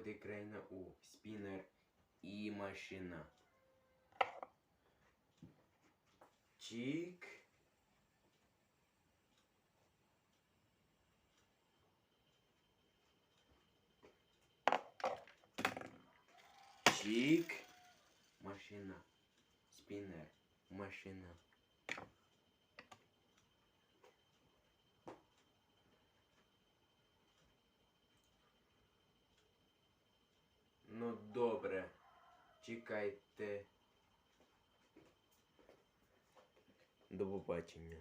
переходить країна у спінер і машина. Чик. Чик. Машина. Спінер. Машина. Ну добре. Чекайте. До побачення.